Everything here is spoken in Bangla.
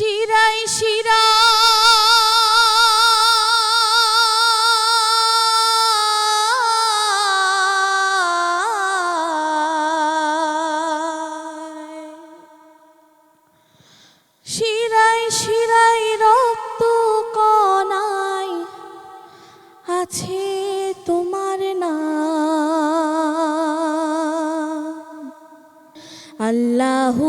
শিরাই শিরা শিরাই শিরাই রক্ত কনাই আছে তোমার আল্লাহু আল্লাহু